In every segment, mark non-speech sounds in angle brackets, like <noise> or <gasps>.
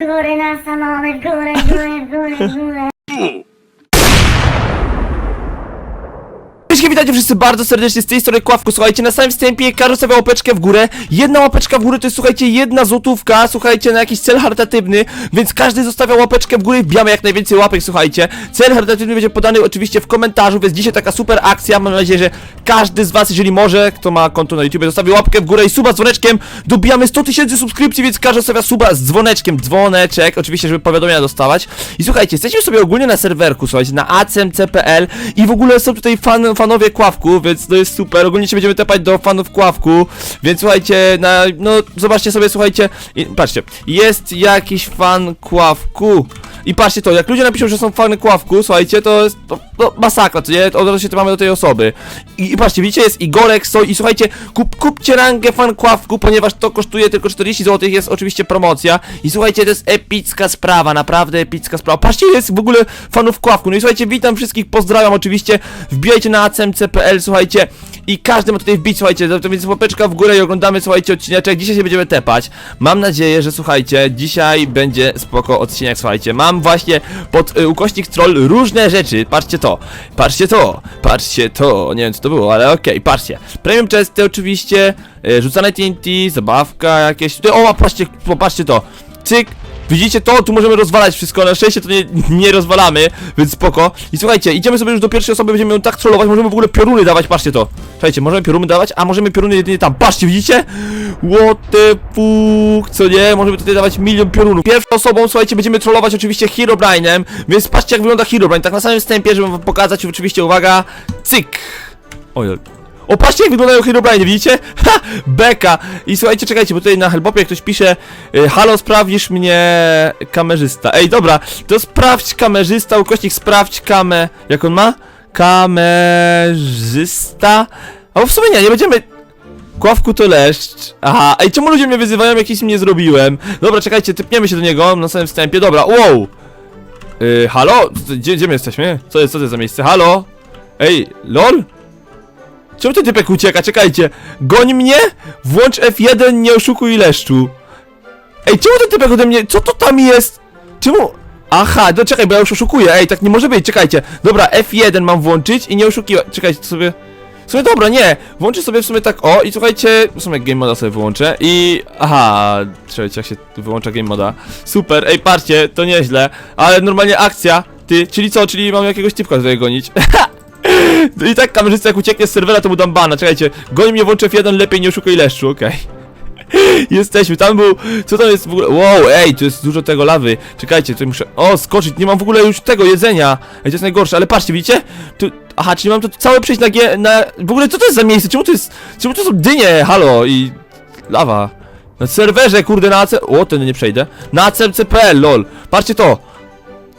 góry na samony, w górę, w górę, w górę, w górę. Cześć, witajcie wszyscy bardzo serdecznie z tej strony Kławku. Słuchajcie, na samym wstępie każdy sobie łapeczkę w górę. Jedna łapeczka w górę to jest, słuchajcie, jedna złotówka, słuchajcie, na jakiś cel charytatywny, więc każdy zostawia łapeczkę w górę wbijamy jak najwięcej łapek, słuchajcie. Cel charytatywny będzie podany oczywiście w komentarzu, więc dzisiaj taka super akcja. Mam nadzieję, że każdy z was, jeżeli może, kto ma konto na YouTube, zostawi łapkę w górę i suba z dzwoneczkiem. Dobijamy 100 tysięcy subskrypcji, więc każdy zostawia suba z dzwoneczkiem, dzwoneczek, oczywiście, żeby powiadomienia dostawać. I słuchajcie, jesteśmy sobie ogólnie na serwerku, słuchajcie, na acmc.pl i w ogóle są tutaj fan, fanowie Kławku, więc to jest super. Ogólnie się będziemy tepać do fanów Kławku, więc słuchajcie, na, no zobaczcie sobie, słuchajcie, i, patrzcie, jest jakiś fan Kławku. I patrzcie to, jak ludzie napiszą, że są fany Kławku, słuchajcie, to jest to, to masakra, to nie? Od razu się mamy do tej osoby. I, I patrzcie, widzicie, jest Igorek, Soj i słuchajcie, kup, kupcie rangę fan Kławku, ponieważ to kosztuje tylko 40 zł, jest oczywiście promocja. I słuchajcie, to jest epicka sprawa, naprawdę epicka sprawa. Patrzcie, jest w ogóle fanów Kławku. No i słuchajcie, witam wszystkich, pozdrawiam oczywiście, wbijajcie na acmc.pl, słuchajcie, i każdy ma tutaj wbić, słuchajcie, to więc łapeczka w górę i oglądamy, słuchajcie, odcineczek. Dzisiaj się będziemy tepać. Mam nadzieję, że słuchajcie, dzisiaj będzie spoko odcinek, słuchajcie. Mam właśnie pod y, ukośnik troll różne rzeczy. Patrzcie to, patrzcie to, patrzcie to. Nie wiem co to było, ale okej, patrzcie. Premium chesty oczywiście, y, rzucane TNT, zabawka jakieś. Tutaj, o, patrzcie, popatrzcie to. Cyk, Widzicie to? Tu możemy rozwalać wszystko, na szczęście to nie, nie rozwalamy, więc spoko. I słuchajcie, idziemy sobie już do pierwszej osoby, będziemy ją tak trollować, możemy w ogóle pioruny dawać, patrzcie to. Słuchajcie, możemy pioruny dawać, a możemy pioruny jedynie tam, patrzcie, widzicie? What the fuck, co nie? Możemy tutaj dawać milion piorunów. Pierwszą osobą, słuchajcie, będziemy trollować oczywiście Herobrine'em, więc patrzcie jak wygląda Herobrine, tak na samym wstępie, żeby wam pokazać, oczywiście, uwaga, cyk. Ojej. O, patrzcie jak wyglądają Herobrine, widzicie? <laughs> Ha! Beka! I słuchajcie, czekajcie, bo tutaj na Hellbopie ktoś pisze y, Halo, sprawdzisz mnie kamerzysta. Ej, dobra, to sprawdź kamerzysta, ukośnik sprawdź kamę... Jak on ma? Kamerzysta? A w sumie nie, nie będziemy... Kławku to leszcz. Aha, ej, czemu ludzie mnie wyzywają, jak nic im nie zrobiłem? Dobra, czekajcie, typniemy się do niego na samym wstępie, dobra, wow! Yy, halo? Gdzie, gdzie my jesteśmy? Co jest, co to jest za miejsce? Halo? Ej, lol? Czemu ten typek ucieka? Czekajcie. Goń mnie? Włącz F1, nie oszukuj leszczu. Ej, czemu ten typek ode mnie... Co to tam jest? Czemu... Aha, no czekaj, bo ja już oszukuję. Ej, tak nie może być, czekajcie. Dobra, F1 mam włączyć i nie oszukiwać. Czekajcie, to sobie... W sumie dobra, nie. Włączę sobie w sumie tak, o i słuchajcie, w sumie game moda sobie wyłączę i... Aha, czekajcie, jak się wyłącza game moda. Super, ej, patrzcie, to nieźle. Ale normalnie akcja, ty, czyli co, czyli mam jakiegoś typka tutaj gonić. <laughs> I tak kamerzysta jak ucieknie z serwera, to mu dam bana. Czekajcie, goni mnie włączę F1, lepiej nie oszukuj leszczu, okej. <laughs> Jesteśmy, tam był, co tam jest w ogóle, wow, ej, tu jest dużo tego lawy, czekajcie, tutaj muszę, o, skoczyć, nie mam w ogóle już tego jedzenia, ej, to jest najgorsze, ale patrzcie, widzicie, tu, aha, czyli mam to całe przejść na na, w ogóle co to jest za miejsce, czemu to jest, czemu to są dynie, halo, i lawa, na serwerze, kurde, na AC, o, ten nie przejdę, na acmc.pl, lol, patrzcie to,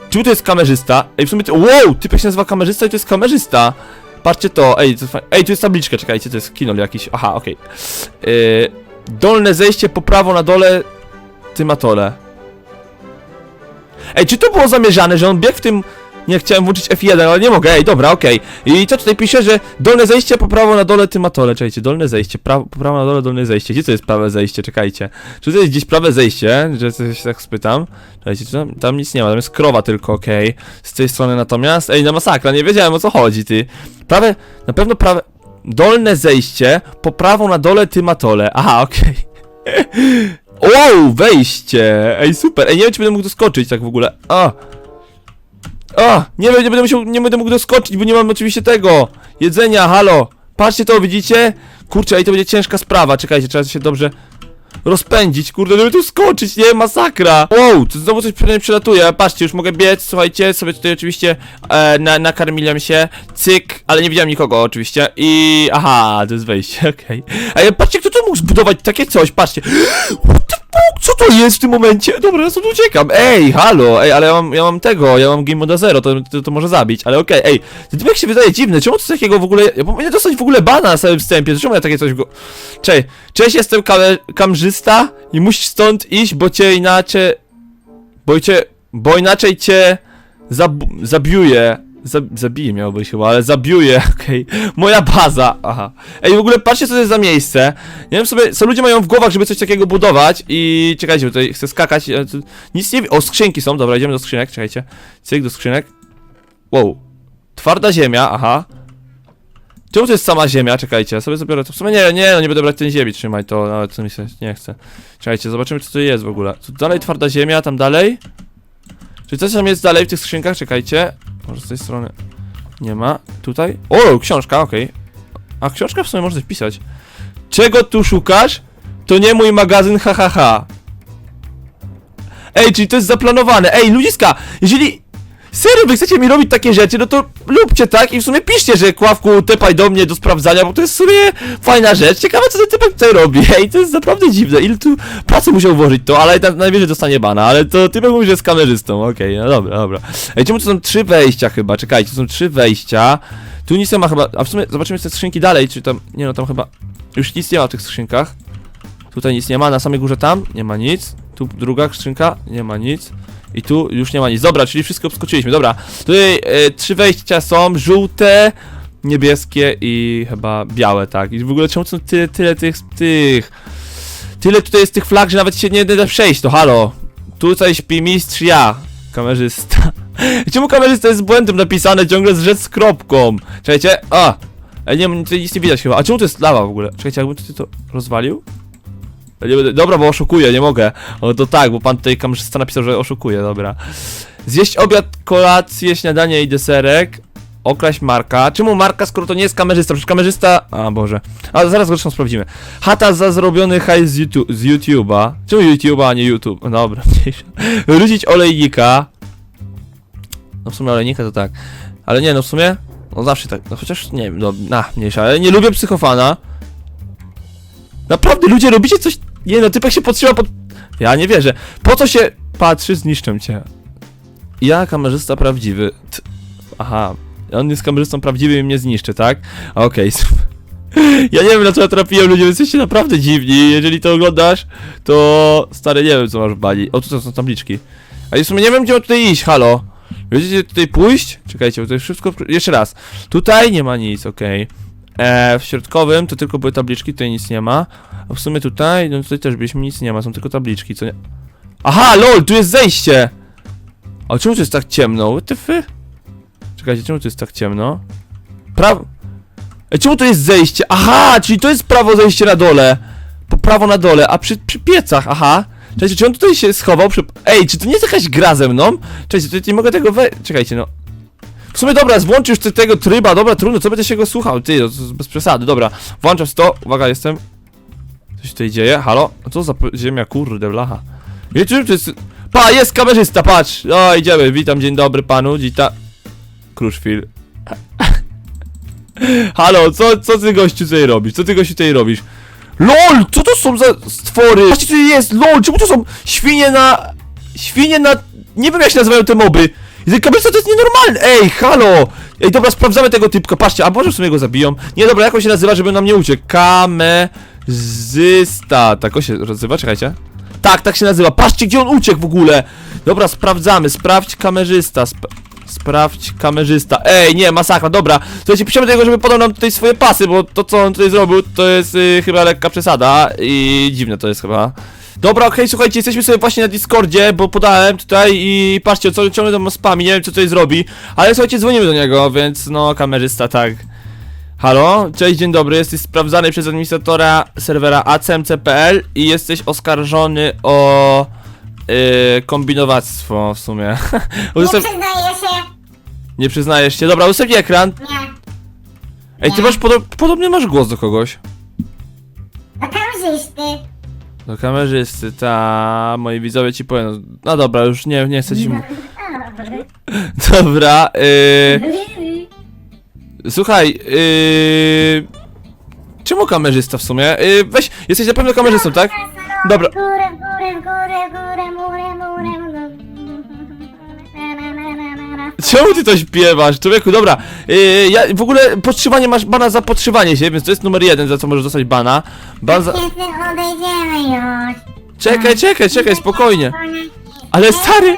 Czemu to jest kamerzysta? Ej, w sumie to, wow, typek się nazywa kamerzysta i to jest kamerzysta. Patrzcie to, ej, to fa- ej, tu jest tabliczka, czekajcie, to jest kinol jakiś, aha, okej. Yy, dolne zejście po prawo na dole, tym atole. Ej, czy to było zamierzane, że on biegł w tym... Nie, chciałem włączyć F1, ale nie mogę, ej, dobra, okej. I to tutaj pisze, że dolne zejście po prawo na dole tym atole, czekajcie, dolne zejście, prawo, po prawo na dole dolne zejście. Gdzie to jest prawe zejście, czekajcie. Czy to jest gdzieś prawe zejście, że coś się tak spytam? Czekajcie, czy tam, tam nic nie ma, tam jest krowa tylko, okej. Z tej strony natomiast, ej, na masakra, nie wiedziałem o co chodzi, ty. Prawe, na pewno prawe, dolne zejście, po prawo na dole tym atole, aha, okej. <laughs> Wow, wejście! Ej, super! Ej, nie wiem, czy będę mógł doskoczyć tak w ogóle. A! A! Nie nie będę musiał, nie będę mógł doskoczyć, bo nie mam oczywiście tego! Jedzenia, halo! Patrzcie to, widzicie? Kurczę, ej, to będzie ciężka sprawa, czekajcie, trzeba się dobrze rozpędzić, kurde, żeby tu skoczyć, nie? Masakra! Wow, tu znowu coś przede przelatuje, patrzcie, już mogę biec, słuchajcie, sobie tutaj oczywiście e, na, nakarmiłem się, cyk, ale nie widziałem nikogo oczywiście i... aha, to jest wejście, <laughs> okej. Ej, patrzcie, kto mógł zbudować takie coś, patrzcie! <gasps> What the fuck, co to jest w tym momencie? Dobra, ja stąd uciekam, ej, halo, ej, ale ja mam, ja mam tego, ja mam Game Moda Zero, to, to, to może zabić, ale okej, ej, ten typek się wydaje dziwny, czemu coś takiego w ogóle, ja powinien dostać w ogóle bana na samym wstępie, czemu ja takie coś go... Cześć, cześć, jestem kamer, kamerzysta i musisz stąd iść, bo cię inaczej... Bo cię... Bo inaczej cię... Zab, zabiuję. Zab zabiję miało być chyba, ale zabiuję, <laughs> okej. Moja baza, aha. Ej, w ogóle patrzcie co to jest za miejsce. Nie wiem sobie, co ludzie mają w głowach, żeby coś takiego budować i czekajcie, bo tutaj chcę skakać, e, nic nie wi- O, skrzynki są, dobra, idziemy do skrzynek, czekajcie. Cyk do skrzynek. Wow. Twarda ziemia, aha. Czemu to jest sama ziemia? Czekajcie, sobie zabiorę to. W sumie nie, nie, no nie będę brać tej ziemi, trzymaj to, nawet co mi się nie chce. Czekajcie, zobaczymy co to jest w ogóle. Tu dalej twarda ziemia, tam dalej. Czy coś tam jest dalej w tych skrzynkach? Czekajcie. Może z tej strony. Nie ma. Tutaj. O, książka, okej. A książka w sumie można wpisać. Czego tu szukasz? To nie mój magazyn, ha ha ha. Ej, czyli to jest zaplanowane. Ej, ludziska, jeżeli serio wy chcecie mi robić takie rzeczy, no to lubcie tak i w sumie piszcie, że Kławku tepaj do mnie do sprawdzania, bo to jest w sumie fajna rzecz. Ciekawe co ten typek tutaj robi. Ej, to jest naprawdę dziwne. Ile tu pracy musiał włożyć to, ale na, najwyżej dostanie bana, ale to typek mówi, że jest kamerzystą. Okej, no dobra, dobra. Ej, czemu to są trzy wejścia chyba? Czekajcie, to są trzy wejścia. Tu nic nie ma chyba, a w sumie zobaczymy te skrzynki dalej, czy tam, nie no tam chyba, już nic nie ma w tych skrzynkach. Tutaj nic nie ma, na samej górze tam nie ma nic. Tu druga skrzynka, nie ma nic. I tu już nie ma nic. Dobra, czyli wszystko obskoczyliśmy. Dobra, tutaj e, trzy wejścia są, żółte, niebieskie i chyba białe, tak. I w ogóle czemu są tyle, tyle tych, tych... Tyle tutaj jest tych flag, że nawet się nie da przejść, to halo. Tutaj śpi mistrz ja, kamerzysta. <laughs> Czemu kamerzysta jest z błędem napisane, ciągle z rzecz z kropką? Czekajcie, a! Ej, nie, tutaj nic nie widać chyba. A czemu to jest lawa w ogóle? Czekajcie, jakbym tutaj to rozwalił? Nie dobra, bo oszukuję, nie mogę. O, to tak, bo pan tutaj kamerzysta napisał, że oszukuje, dobra. Zjeść obiad, kolację, śniadanie i deserek. Okraść Marka. Czemu Marka, skoro to nie jest kamerzysta? Przecież kamerzysta... A, Boże. A, zaraz zresztą sprawdzimy. Chata za zrobiony hajs z, YouTube, z YouTube'a. Czemu YouTube'a, a nie YouTube? No Dobra, <laughs> mniejsza. Wrócić olejnika. No w sumie olejnika to tak. Ale nie, no w sumie... No zawsze tak, no chociaż nie wiem, no, na, mniejsza. Ale nie lubię psychofana. Naprawdę, ludzie, robicie coś... Nie no, typek się podtrzyma pod... Ja nie wierzę. Po co się patrzy, zniszczę cię. Ja, kamerzysta prawdziwy. T Aha, on jest kamerzystą prawdziwym i mnie zniszczy, tak? Okej, <laughs> super. Ja nie wiem na co ja trafiłem, ludzie, jesteście naprawdę dziwni. Jeżeli to oglądasz, to stary, nie wiem co masz w bani. O, tutaj są tabliczki. A ja w sumie nie wiem gdzie mam tutaj iść, halo. Będziecie tutaj pójść? Czekajcie, bo to jest wszystko... Jeszcze raz. Tutaj nie ma nic, okej. E, w środkowym to tylko były tabliczki, tutaj nic nie ma. A w sumie tutaj, no tutaj też byliśmy, nic nie ma, są tylko tabliczki, co nie... Aha, lol, tu jest zejście! A czemu tu jest tak ciemno? F? Czekajcie, czemu tu jest tak ciemno? Prawo... Ej, czemu to jest zejście? Aha, czyli to jest prawo zejście na dole. Po prawo na dole, a przy, przy piecach, aha. Czekajcie, czy on tutaj się schował przy... Ej, czy to nie jest jakaś gra ze mną? Czekajcie, to nie mogę tego we... Czekajcie, no. W sumie dobra, włącz ty tego tryba, dobra, trudno, co będę się go słuchał? Ty, no, to bez przesady, dobra. Włączam to, uwaga, jestem. Co się tutaj dzieje? Halo? A co za ziemia, kurde, blacha. Wiecie, to jest... Pa, jest kamerzysta, patrz! O, idziemy, witam, dzień dobry panu, dzita... Kruszwil. <laughs> Halo, co, co ty gościu tutaj robisz? Co ty gościu tutaj robisz? LOL! Co to są za stwory? Patrzcie, co jest! LOL! Czemu to są świnie na... Świnie na... Nie wiem jak się nazywają te moby. Ten kamerzysta to jest nienormalne! Ej, halo! Ej, dobra, sprawdzamy tego typka, patrzcie, a może w sumie go zabiją? Nie, dobra, jak on się nazywa, żeby nam nie uciekł? Kamerzysta. Tak on się nazywa, czekajcie. Tak, tak się nazywa. Patrzcie, gdzie on uciekł w ogóle! Dobra, sprawdzamy. Sprawdź kamerzysta. Sp sprawdź kamerzysta. Ej, nie, masakra, dobra. Słuchajcie, piszemy do żeby podał nam tutaj swoje pasy, bo to, co on tutaj zrobił, to jest y, chyba lekka przesada i dziwne to jest chyba. Dobra, okej, słuchajcie, jesteśmy sobie właśnie na Discordzie, bo podałem tutaj i patrzcie, co ciągle tam spami, nie wiem co tutaj zrobi, ale słuchajcie, dzwonimy do niego, więc no, kamerzysta, tak. Halo, cześć, dzień dobry, jesteś sprawdzany przez administratora serwera acmc.pl i jesteś oskarżony o yy, kombinowactwo w sumie. <laughs> Nie przyznaję się. nie przyznajesz się, dobra, udostępnij ekran. Nie. Ej, ty Nie. masz podo podobnie masz głos do kogoś. A kamerzysty. Do kamerzysty, ta moi widzowie ci powiem. No dobra, już nie, nie chcę ci. mu- <laughs> Dobra, yy, słuchaj, yy, czemu kamerzysta w sumie? Yy, weź, jesteś na pewno kamerzystą, tak? Dobra. W górę, Czemu ty to śpiewasz, człowieku? Dobra, yy, ja w ogóle podtrzymanie masz bana za podszywanie się, więc to jest numer jeden, za co możesz dostać bana. Ban za... Odejdziemy już. Czekaj, czekaj, czekaj, spokojnie. Ale stary,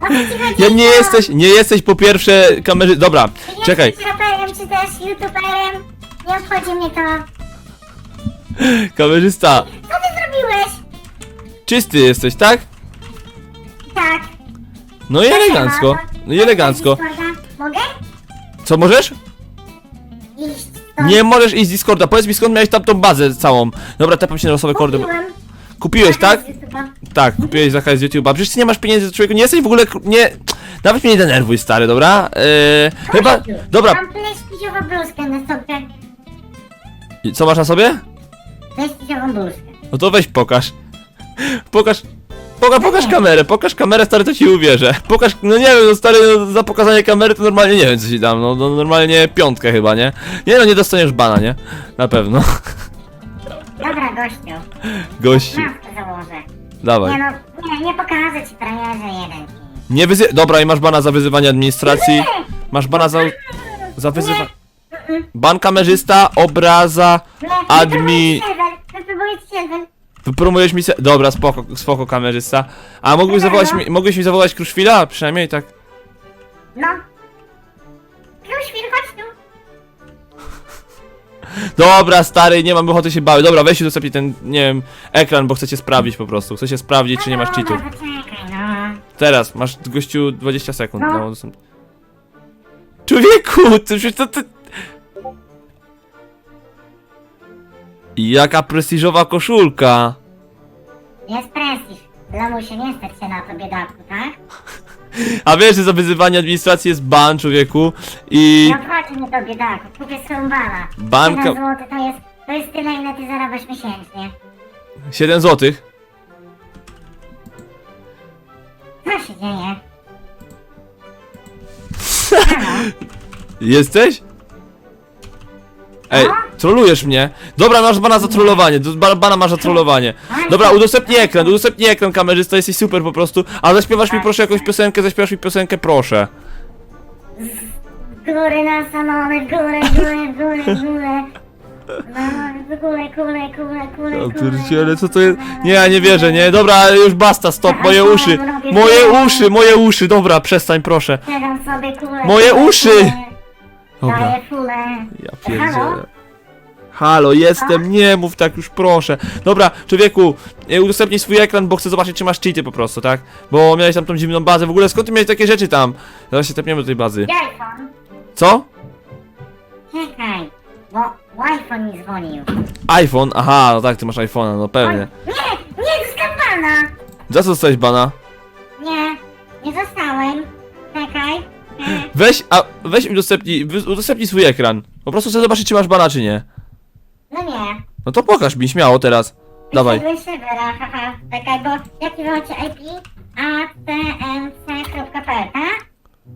O co ci chodzi? Ja nie jesteś, nie jesteś po pierwsze kamerzy... Dobra, czekaj. raperem, czy też youtuberem? Nie obchodzi mnie to. Kamerzysta, Co ty zrobiłeś? czysty jesteś, tak? Tak. No i elegancko, no i elegancko. Mogę? Co możesz? Iść stąd. Nie możesz iść z Discorda, powiedz mi skąd miałeś tam tą bazę całą. Dobra, tepam się na losowe kordy. Kupiłem. Kupiłeś, tak? Tak, kupiłeś za z YouTube'a. Przecież ty nie masz pieniędzy człowieku, nie jesteś w ogóle, nie... Nawet mnie nie denerwuj, stary, dobra? Eee, chyba, dobra, Mam pleśniową bluzkę na sobie. I co masz na sobie? Pleśniową bluzkę. No to weź pokaż. Pokaż. Pokaż, pokaż kamerę, pokaż kamerę, stary, to ci uwierzę. Pokaż, no nie wiem, no stary, no, za pokazanie kamery to normalnie nie wiem, co ci dam, no, no normalnie piątkę chyba, nie? Nie no, nie dostaniesz bana, nie? Na pewno. Dobra, gościu. Gości, Maskę założę. Nie dawaj. no, nie, nie pokażę ci premierze jeden. Nie wyzy... Dobra, i masz bana za wyzywanie administracji. Masz bana za... Za wyzywanie... Ban kamerzysta, obraza, Nie, admi... Ci. Wypromujesz mi se... Dobra, spoko, spoko kamerzysta. A mógłbyś zawołać mi... Mógłbyś mi zawołać Kruszwila? Przynajmniej tak... No. Kruszwil, chodź tu. <laughs> Dobra, stary, nie mam ochoty się bały. Dobra, weź udostępnij ten, nie wiem, ekran, bo chcecie sprawdzić po prostu. Chcecie sprawdzić, czy nie masz cheatów. Dobra, poczekaj, no. Teraz, masz, gościu, 20 sekund. No. No, Człowieku, ty przecież to ty... Jaka prestiżowa koszulka. Jest prestiż. Lamusie, nie stać się na to, biedaku, tak? <laughs> A wiesz, że za wyzywanie administracji jest ban, człowieku. I... Nie obchodzi mnie to, biedaku. Kupię sobie bana. Banka- 7 zł to jest, to jest tyle, ile ty zarabiasz miesięcznie. 7 złotych. Co się dzieje? <laughs> Jesteś? Ej, trolujesz mnie. Dobra, masz bana za trollowanie. ba- Bana masz za trollowanie. Dobra, udostępnij ekran, udostępnij ekran kamerzysta, jesteś super po prostu. A zaśpiewasz mi proszę jakąś piosenkę, zaśpiewasz mi piosenkę, proszę. W górę na samolot, górę, górę, górę, górę. No, górę, kule, kule, O kule. pierdziele, co to jest? Nie, ja nie wierzę, nie. Dobra, już basta, stop, moje uszy. Moje uszy, moje uszy, dobra, przestań, proszę. Siadam sobie kulę. Moje uszy! Dobra. Daję kulę. Ja Halo? pierdzielę. Halo, jestem, nie mów tak już, proszę. Dobra, człowieku, e, udostępnij swój ekran, bo chcę zobaczyć, czy masz cheaty po prostu, tak? Bo miałeś tam tą dziwną bazę. W ogóle skąd ty miałeś takie rzeczy tam? Zaraz się tepniemy do tej bazy. IPhone? Co? Czekaj, bo iPhone mi dzwonił. iPhone? Aha, no tak, ty masz iPhone'a, no pewnie. Nie, nie dostałem pana. Za co dostałeś bana? Nie, nie dostałem. Czekaj. Weź, a weź udostępnij, wy- udostępnij swój ekran. Po prostu chcę zobaczyć, czy masz bana, czy nie. No nie. No to pokaż mi, śmiało teraz. Dawaj. Wyszedłem szybera, haha. Czekaj, bo jaki wy macie IP? atmc.pl, tak?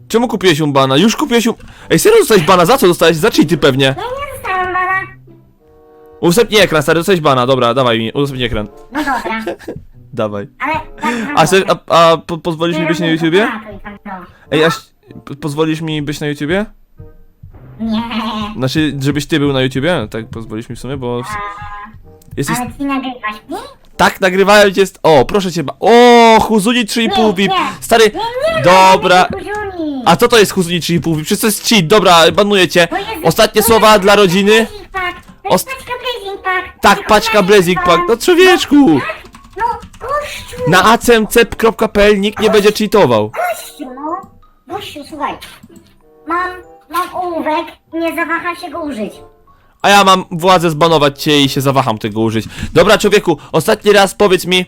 Czemu kupiłeś um bana? Już kupiłeś um... Ej, serio dostałeś bana? Za co dostałeś? Za cheaty pewnie. Ja nie dostałem pana. Udostępnij ekran, stary, dostałeś bana. Dobra, dawaj mi, udostępnij ekran. No dobra, <laughs> Dawaj. ale... tak, A, se, a, a po, pozwolisz mi być na YouTubie? no. Ej, a p- pozwolisz mi być na YouTubie? Nie, Znaczy, żebyś ty był na YouTubie? Tak, pozwolisz mi w sumie, bo... w- Jesteś... ale ci nagrywasz mnie? Tak, nagrywałem cię... Jest... O, proszę cię... ba- O, Huzuni 3,5 Nie, VIP! Stary... Nie, nie, Dobra... nie, A co to jest Huzuni 3,5 VIP? Przecież to jest cheat, dobra, banuję cię. Bo jest- Ostatnie bo słowa jest dla rodziny. Blazing Pack. To jest Ost- paczka Blazing Pack. Tak, paczka Blazing Pack. No człowieczku! No, gościu! Na acmcep.pl nikt nie będzie cheatował. Gościu! Gościu, słuchaj. Mam, mam ołówek, nie zawaham się go użyć. A ja mam władzę zbanować cię i się zawaham tego użyć. Dobra, człowieku, ostatni raz powiedz mi,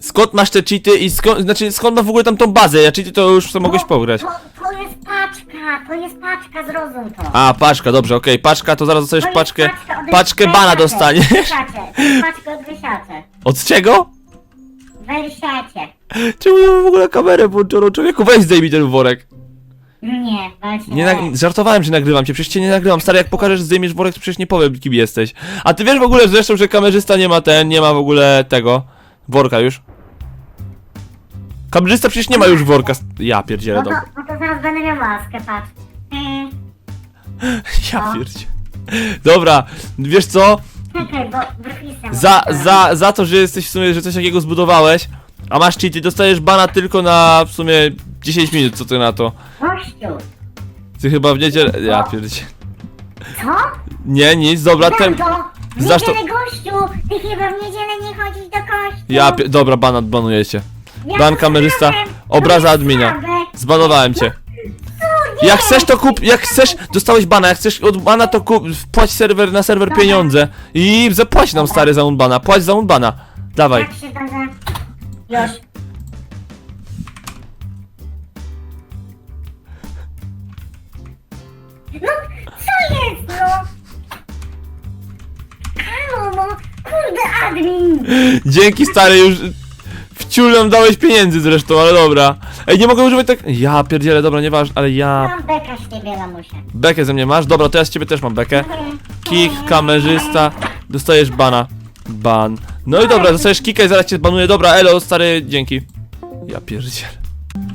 skąd masz te cheaty i skąd, znaczy, skąd masz w ogóle tam tą bazę? Ja cheaty to już co mogłeś pograć. To, to jest paczka, to jest paczka, zrozum to. A, paczka, dobrze, okej, paczka, to zaraz dostajesz To jest paczkę, od paczkę bana dostaniesz. To jest od. Od czego? Wersace. <laughs> Czemu ja mam w ogóle kamerę włączoną? Człowieku, weź zdejmij ten worek. Nie, właśnie. Nie nag- żartowałem, że nagrywam cię, przecież cię nie nagrywam. Stary, jak pokażesz, że zdejmiesz worek, to przecież nie powiem, kim jesteś. A ty wiesz w ogóle zresztą, że kamerzysta nie ma ten, nie ma w ogóle tego, worka już? Kamerzysta przecież nie ma już worka. Ja pierdzielę, No to, dobra. no to zaraz będę miał maskę, patrz. Mm, <laughs> Ja pierdzielę. Dobra, wiesz co? Czekaj, bo. Za, za, za to, że jesteś w sumie, że coś takiego zbudowałeś, A masz cheaty, dostajesz bana tylko na w sumie 10 minut, co ty na to? Gościu. Ty chyba w niedzielę... Ja pierdzie. Co? Nie, nic, dobra, ten... W Znasz to- niedzielę, gościu! Ty chyba w niedzielę nie chodzisz do kościoła. Ja pie... Dobra, bana, banuję cię. Ja Ban kamerzysta, obraza admina. sprawę. Zbanowałem cię. Jak chcesz to kup, jak chcesz, dostałeś bana, jak chcesz od bana to kup, wpłać serwer na serwer pieniądze i zapłać nam stary za unbana, płać za unbana. Dawaj. Jak się Już. No, co jest, no? Halo, no, kurde, admin! Dzięki stary, już wciulem dałeś pieniędzy zresztą, ale dobra. Ej, nie mogę używać tak... Ja pierdzielę, dobra, nieważne, ale ja... Mam beka z ciebie, lamusie. Bekę ze mnie masz? Dobra, to ja z ciebie też mam bekę. Kik, kamerzysta, dostajesz bana. Ban. No i dobra, dostajesz kika i zaraz cię zbanuję. Dobra, elo, stary, dzięki. Ja pierdzielę.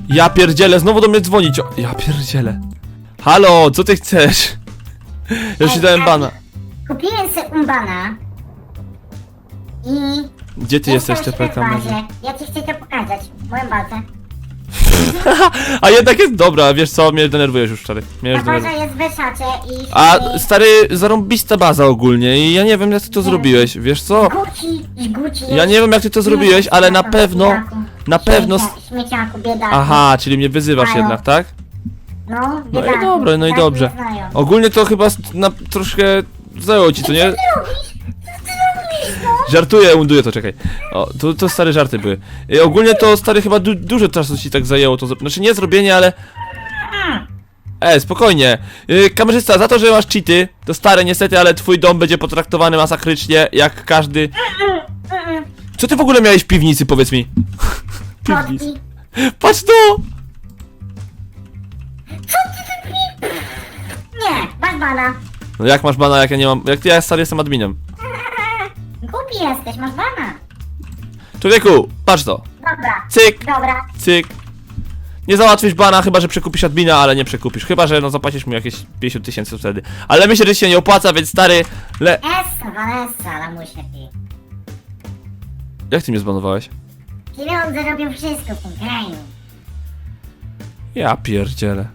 Ja pierdzielę, znowu do mnie dzwonić. O, ja pierdzielę. Halo, co ty chcesz? Ja już ci dałem bana. Kupiłem sobie umbana i... Gdzie ty jesteś, TP w bazie. kamerze? Ja ci chcę to pokazać, moją bazę. <laughs> A jednak jest dobra, wiesz co, mnie denerwujesz już, stary. Mnie już denerwujesz. jest Wyszacie i... A, stary, zarąbista baza ogólnie i ja nie wiem jak ty to zrobiłeś, wiesz co? Guci, Guci Ja nie wiem jak ty to zrobiłeś, ale na pewno, na pewno... Śmiecia, śmieciaku, biedaku. Aha, czyli mnie wyzywasz jednak, tak? No, No i dobra, no i tak dobrze. mnie znają. Ogólnie to chyba s- na, troszkę zajęło ci, co nie? Co ty robisz? Co ty robisz, no? Żartuję, unduję to, czekaj. O, to, to stare żarty były. I ogólnie to stary chyba du dużo czasu ci tak zajęło to Znaczy nie zrobienie, ale... E, spokojnie. Yy, kamerzysta, za to, że masz cheaty, to stare niestety, ale twój dom będzie potraktowany masakrycznie, jak każdy... Co ty w ogóle miałeś w piwnicy, powiedz mi? <laughs> Piwnicy. Patrz to! Co ty ty Nie, masz bana. No jak masz bana, jak ja nie mam... Jak ja stary jestem adminem. Głupi jesteś, masz bana. Człowieku, patrz to. Dobra, Cyk, dobra. cyk. Nie załatwisz bana, chyba że przekupisz admina, ale nie przekupisz. Chyba, że no zapłacisz mu jakieś 50 tysięcy wtedy. Ale myślę, że ci się nie opłaca, więc stary, le... Essa, Vanessa, lamusie ty. Jak ty mnie zbanowałeś? Pieniądze robią wszystko w tym kraju. Ja pierdzielę.